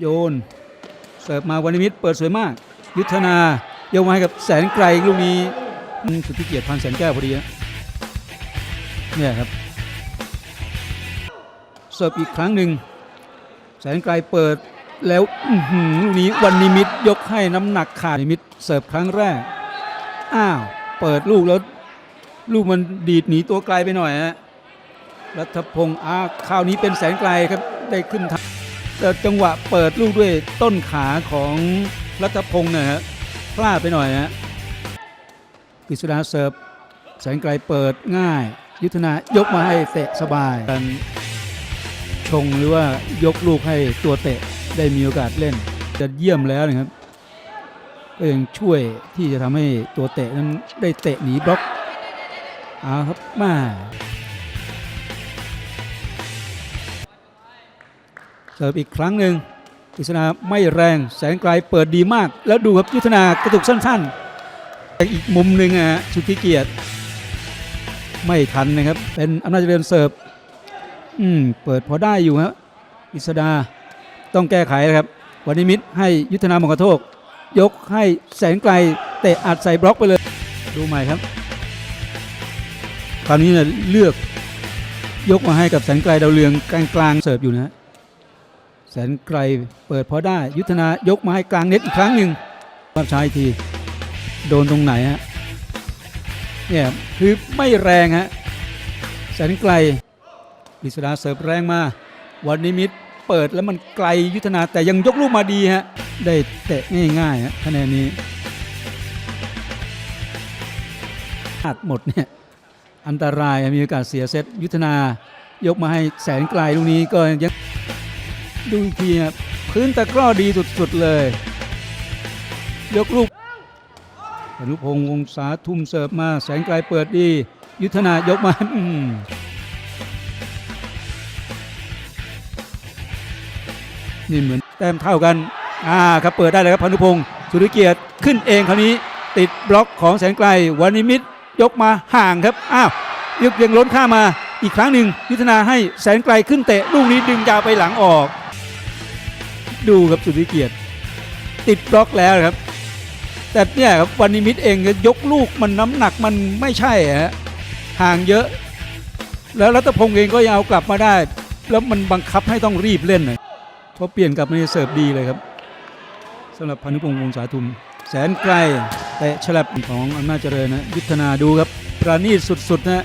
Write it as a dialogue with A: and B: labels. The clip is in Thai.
A: โยน เสิร์ฟมาวันนิมิตเปิดสวยมาก ยุทธนาโยงมาให้กับแสนไกลลูกนี้สุดที่เกียรติพันแสนแก้วพอดีนะเนี่ยครับ เสิร์ฟอีกครั้งหนึ่งแสนไกลเปิดแล้วลูกนี้วันนิมิตยกให้น้ำหนักขาดนิมิตเสิร์ฟครั้งแรก อ้าว เปิดลูกแล้ว ลูกมันดีดหนีตัวไกลไปหน่อยฮะรัฐพงศ์อ้าคราวนี้เป็นแสนไกลครับได้ขึ้นทาง จังหวะเปิดลูกด้วยต้นขาของรัฐพงศ์นะฮะพลาดไปหน่อยฮะกฤษดาเสิร์ฟแสนไกลเปิดง่าย ยุทธนายกมาให้เตะสบายการชงหรือว่ายกลูกให้ตัวเตะได้มีโอกาสเล่น จะเยี่ยมแล้วนะครับ ก็ยังช่วยที่จะทำให้ตัวเตะนั้นได้เตะหนีบล็อกเอาครับมา เสิร์ฟอีกครั้งหนึ่งกฤษณาไม่แรงแสนไกลเปิดดีมาก แล้วดูครับยุทธนากระตุกสั้นๆอีกมุมหนึ่งอะฮะสุทธิเกียรติ ไม่ทันนะครับ เป็นอำนาจเจริญเสิร์ฟอืมเปิดพอได้อยู่ครับกฤษดาต้องแก้ไขนะครับวันนิมิตให้ยุทธนามงกระโทก ยกให้แสนไกลเตะอัดใส่บล็อกไปเลย ดูใหม่ครับคราวนี้เนี่ยเลือกยกมาให้กับแสนไกลดาวเรืองกลางกลางๆเสิร์ฟอยู่นะฮะ แสนไกลเปิดพอได้ ยุทธนายกมาให้กลางเน็ตอีกครั้งหนึ่งภาพช้าอีกที โดนตรงไหนฮะเนี่ยคือไม่แรงฮะแสนไกลกฤษดาเสิร์ฟแรงมา วันนิมิตเปิดแล้วมันไกลยุทธนาแต่ยังยกลูกมาดีฮะได้เตะง่ายๆฮะคะแนนนี้อัดหมดเนี่ยอันตรายมีโอกาสเสียเซตยุทธนายกมาให้แสนไกลลูกนี้ก็ยัง ดูอีกทีฮะพื้นตะกร้อดีสุดๆเลย ยกลูกอนุพงศ์วงศาทุ่มเสิร์ฟมาแสนไกลเปิดดี ยุทธนายกมาอนี่เหมือนแต้มเท่ากัน อ่าครับเปิดได้เลยครับพานุพงศ์สุริเกียรติขึ้นเองคราวนี้ ติดบล็อกของแสนไกลวันิมิตยกมาห่างครับ อ้าวยกยังล้นข้ามมาอีกครั้งหนึ่งยุทธนาให้แสนไกลขึ้นเตะลูกนี้ดึงยาวไปหลังออก ดูครับสุริเกียรติติดบล็อกแล้วครับ แต่เนี่ยครับวันนิมิตเองยกลูกมันน้ำหนักมันไม่ใช่ฮะห่างเยอะ แล้วรัตพงศ์เองก็ยังเอากลับมาได้ แล้วมันบังคับให้ต้องรีบเล่นหน่อยพอเปลี่ยนกลับมาเสิร์ฟดีเลยครับสำหรับพานุพงศ์วงศาทุม แสนไกลแต่ฉลับของอำนาจเจริญนะยุทธนาดูครับประณีตสุดๆนะ